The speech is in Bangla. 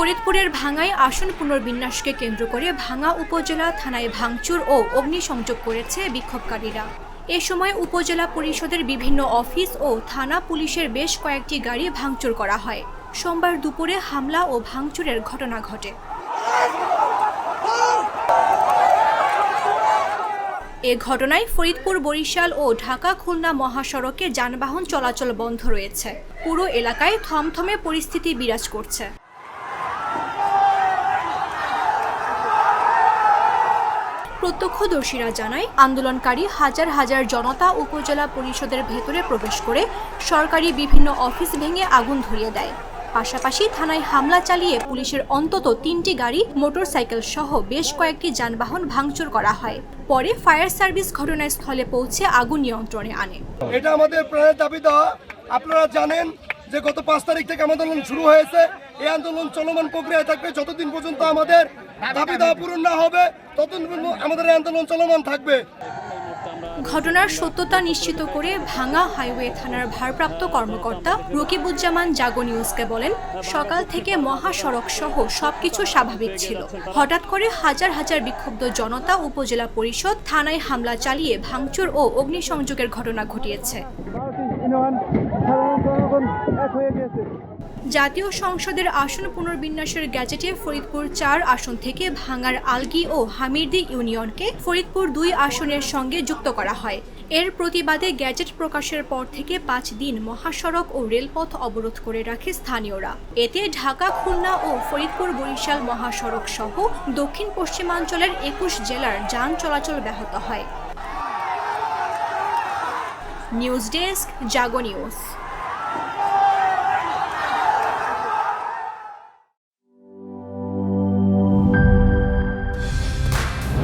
ফরিদপুরের ভাঙায় আসন পুনর্বিন্যাসকে কেন্দ্র করে ভাঙা উপজেলা থানায় ভাঙচুর ও অগ্নিসংযোগ করেছে বিক্ষোভকারীরা। এ সময় উপজেলা পরিষদের বিভিন্ন অফিস ও থানা পুলিশের বেশ কয়েকটি গাড়ি ভাঙচুর করা হয়। সোমবার দুপুরে হামলা ও ভাঙচুরের ঘটনা ঘটে। এ ঘটনায় ফরিদপুর, বরিশাল ও ঢাকা খুলনা মহাসড়কে যানবাহন চলাচল বন্ধ রয়েছে। পুরো এলাকায় থমথমে পরিস্থিতি বিরাজ করছে। প্রত্যক্ষদর্শীরা জানায়, আন্দোলনকারী হাজার হাজার জনতা উপজেলা পরিষদের ভেতরে প্রবেশ করে সরকারি বিভিন্ন অফিস ভেঙে আগুন ধরিয়ে দেয়। পাশাপাশি থানায় হামলা চালিয়ে পুলিশের অন্তত তিনটি গাড়ি, মোটরসাইকেল সহ বেশ কয়েকটি যানবাহন ভাঙচুর করা হয়। পরে ফায়ার সার্ভিস ঘটনাস্থলে পৌঁছে আগুন নিয়ন্ত্রণে আনে। এটা আমাদের প্রাণের দাবি দেওয়া। আপনারা জানেন যে গত পাঁচ তারিখ থেকে আমাদের শুরু হয়েছে। এই আন্দোলন চলমান প্রক্রিয়ায় থাকবে যতদিন পর্যন্ত আমাদের দাবি দেওয়া পূরণ না হবে ততদিন পর্যন্ত আমাদের এই আন্দোলন চলমান থাকবে। ঘটনার সত্যতা নিশ্চিত করে ভাঙা হাইওয়ে থানার ভারপ্রাপ্ত কর্মকর্তা রকিবুজ্জামান জাগো নিউজকে বলেন সকাল থেকে মহাসড়ক সহ সবকিছু স্বাভাবিক ছিল। হঠাৎ করে হাজার হাজার বিক্ষুব্ধ জনতা উপজেলা পরিষদ থানায় হামলা চালিয়ে ভাঙচুর ও অগ্নিসংযোগের ঘটনা ঘটিয়েছে। জাতীয় সংসদের আসন পুনর্বিন্যাসের গ্যাজেটে ফরিদপুর চার আসন থেকে ভাঙার আলগি ও হামিরদি ইউনিয়নকে ফরিদপুর দুই আসনের সঙ্গে যুক্ত করা হয়। এর প্রতিবাদে গ্যাজেট প্রকাশের পর থেকে পাঁচ দিন মহাসড়ক ও রেলপথ অবরোধ করে রাখে স্থানীয়রা। এতে ঢাকা, খুলনা ও ফরিদপুর বরিশাল মহাসড়ক সহ দক্ষিণ পশ্চিমাঞ্চলের একুশ জেলার যান চলাচল ব্যাহত হয়। News desk, Jago news.